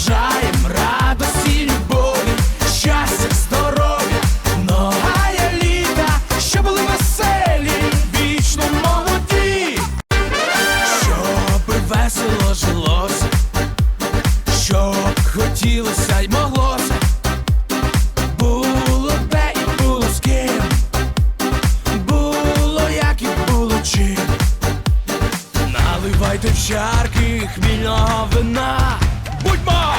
Бажаєм радості, любові. Щастя, здоров'я, многая літа, щоб були веселі, вічно молоді. Щоб весело жилося, щоб хотілося й моглося, було де і було з ким, було як і було чим. Наливайте в чарки хмільного вина. Будьмо,